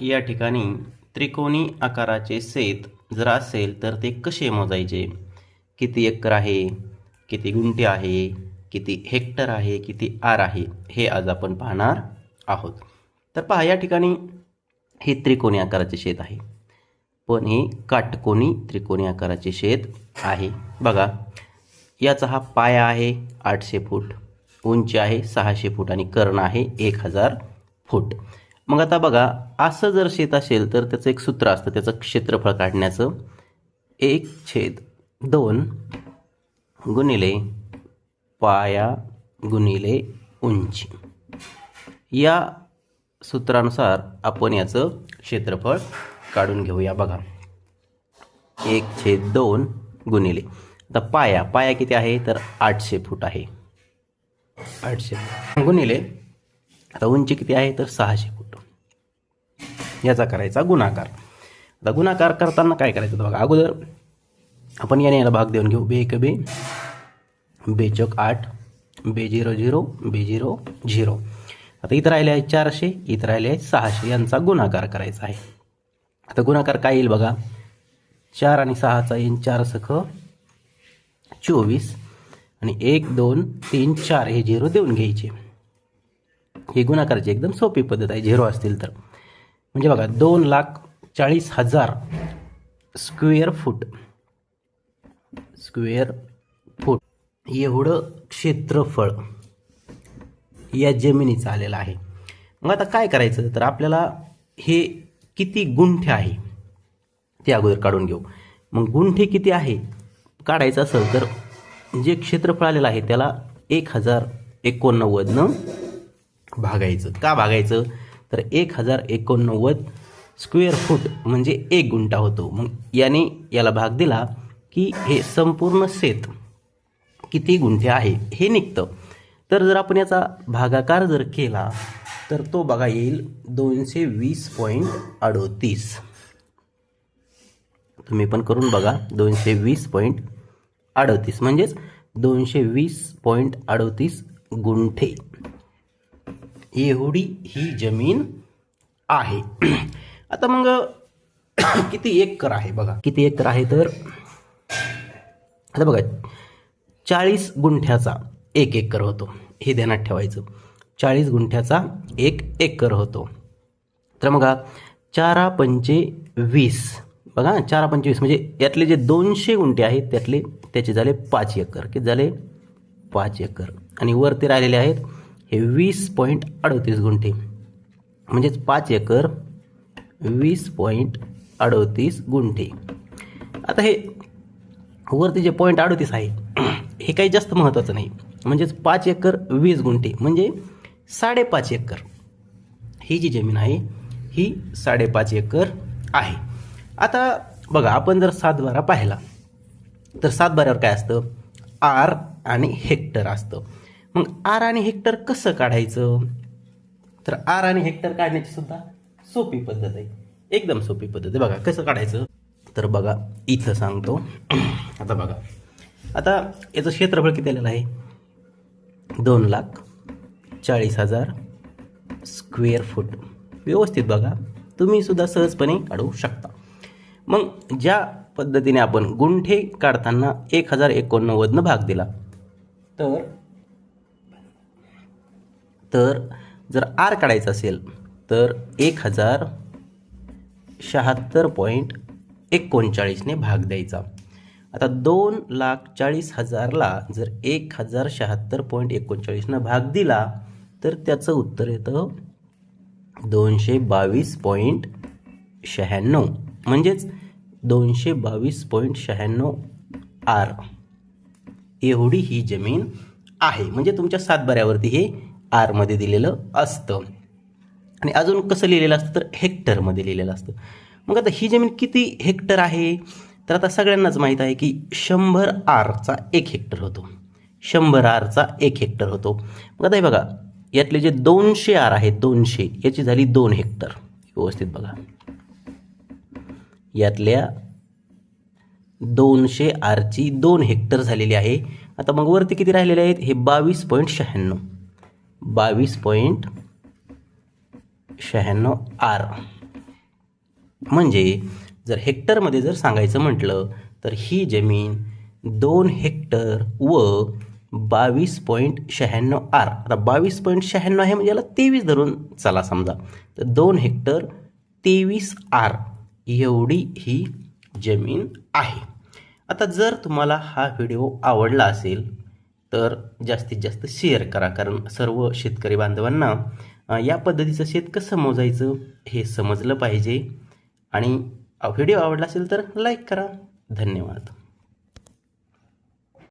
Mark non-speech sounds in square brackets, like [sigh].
या ठिकाणी त्रिकोणी आकाराचे शेत जर असेल तर ते कसे मोजायचे? किती एकर आहे? किती गुंठे आहे? किती हेक्टर आहे? किती आर आहे? हे आज आपण पाहणार आहोत. तर पहा या ठिकाणी हे त्रिकोणी आकाराचे शेत आहे. पण हे काटकोणी त्रिकोणी आकाराचे शेत आहे. बघा याचा हा पाया आहे आठशे फूट उंची आहे सहाशे फूट आणि कर्ण आहे एक हजार फूट. मग आता बघा असं जर शेत असेल तर त्याचं एक सूत्र असतं त्याचं क्षेत्रफळ काढण्याचं. एक छेद दोन गुणिले पाया गुणिले उंची. या सूत्रानुसार आपण याचं क्षेत्रफळ काढून घेऊया बघा. एक छेद दोन गुणिले. आता पाया पाया किती आहे? तर आठशे फूट आहे. आठशे गुणिले आता उंची किती आहे? तर सहाशे फूट. याचा करायचा गुणाकार. आता गुणाकार करताना काय करायचं? बघा अगोदर आपण याने याला भाग देऊन घेऊ. बे एक बे बेचक आठ बे झिरो झिरो बे झिरो झिरो. आता इथं राहिले आहे चारशे इथं राहिले आहे सहाशे. यांचा गुणाकार करायचा आहे. आता गुणाकार काय येईल बघा? चार आणि सहाचा येईल चार सख चोवीस. आणि एक दोन तीन चार हे झिरो देऊन घ्यायचे. ही गुणाकाराची एकदम सोपी पद्धत आहे. झिरो असतील तर. म्हणजे बघा दोन लाख चाळीस हजार स्क्वेअर फूट. Square foot. एवढं क्षेत्रफळ या जमिनीचं आलेलं आहे. मग आता काय करायचं? तर आपल्याला हे किती गुंठे आहे? ते अगोदर काढून घेऊ. मग गुंठे किती आहे? काढायचं असेल तर जे क्षेत्रफळ आलेलं आहे त्याला एक हजार एकोणनव्वदनं भागायचं. का भागायचं? तर एक हजार एकोणनव्वद स्क्वेअर फूट म्हणजे एक गुंठा होतो. मग याने याला भाग दिला की हे संपूर्ण शेत किती गुंठे आहे हे निघतं. तर जर आपण याचा भागाकार जर केला तर तो बघा येईल दोनशे वीस पॉईंट अडोतीस. तुम्ही पण करून बघा दोनशे वीस पॉईंट अडोतीस. म्हणजेच दोनशे वीस पॉईंट अडोतीस गुंठे. एवढी ही जमीन आहे. [clears throat] आता मग [clears throat] किती एकर आहे बघा. किती एकर आहे तर आता बघा चाळीस गुंठ्याचा एक एकर होतो. हे ध्यानात ठेवायचं. चाळीस गुंठ्याचा एक एकर होतो. तर मग चारा पंचे वीस. बघा चारा पंचवीस म्हणजे यातले जे दोनशे गुंठे आहेत त्यातले त्याचे झाले पाच एकर. किती झाले? पाच एकर. आणि वरती राहिलेले आहेत हे वीस पॉईंट अडतीस गुंठे. म्हणजेच पाच एकर वीस पॉईंट अडतीस गुंठे. आता हे वरती जे पॉईंट अडतीस आहे [clears throat] हे काही जास्त महत्त्वाचं नाही. म्हणजेच पाच एकर वीस गुंठे म्हणजे साडेपाच एकर. ही जी जमीन आहे ही साडेपाच एकर आहे. आता बघा आपण जर सातबारा पाहिला तर सातबाऱ्यावर काय असतं? आर आणि हेक्टर असतं. मग आर आणि हेक्टर कसं काढायचं? तर आर आणि हेक्टर काढण्याची सुद्धा सोपी पद्धत आहे. एकदम सोपी पद्धत आहे. बघा कसं काढायचं? तर बघा इथं सांगतो. [clears throat] आता बघा. आता याचं क्षेत्रफळ किती आलेलं आहे? दोन लाख चाळीस हजार स्क्वेअर फूट. व्यवस्थित बघा. तुम्ही सुद्धा सहजपणे काढू शकता. मग ज्या पद्धतीने आपण गुंठे काढताना एक हजार एकोणनव्वदनं भाग दिला तर तर जर आर काढायचं असेल तर एक हजार शहात्तर पॉईंट एकोणचाळीसने भाग द्यायचा. आता दोन लाख चाळीस हजारला जर एक हजार शहात्तर पॉईंट एकोणचाळीसनं भाग दिला तर त्याचं उत्तर येतं दोनशे बावीस पॉईंट शहाण्णव. म्हणजेच दोनशे बावीस पॉईंट शहाण्णव आर. एवढी ही जमीन आहे. म्हणजे तुमच्या सातबाऱ्यावरती हे आरमध्ये दिलेलं असतं. आणि अजून कसं लिहिलेलं असतं? तर हेक्टरमध्ये लिहिलेलं असतं. मग आता ही जमीन किती हेक्टर आहे? तर आता सगळ्यांनाच माहीत आहे की शंभर आरचा एक हेक्टर होतो. शंभर आरचा एक हेक्टर होतो. मग आता हे बघा यातले जे दोनशे आर आहेत दोनशे याची झाली दोन हेक्टर व्यवस्थित बघा. यातल्या दोनशे आरची दोन हेक्टर झालेली आहे. आता मग वरती किती राहिलेले आहेत? हे बावीस पॉईंट शहाण्णव. बावीस पॉईंट शहाण्णव आर. म्हणजे जर हेक्टरमध्ये जर सांगायचं म्हटलं तर ही जमीन दोन हेक्टर व बावीस पॉईंट शहाण्णव आर. आता बावीस पॉईंट शहाण्णव आहे म्हणजे याला तेवीस धरून चला समजा. तर दोन हेक्टर तेवीस आर एवढी ही जमीन आहे. आता जर तुम्हाला हा व्हिडिओ आवडला असेल तर जास्तीत जास्त शेअर करा. कारण सर्व शेतकरी बांधवांना या पद्धतीचं शेत कसं मोजायचं हे समजलं पाहिजे. आणि व्हिडिओ आवडला असेल तर लाईक करा. धन्यवाद.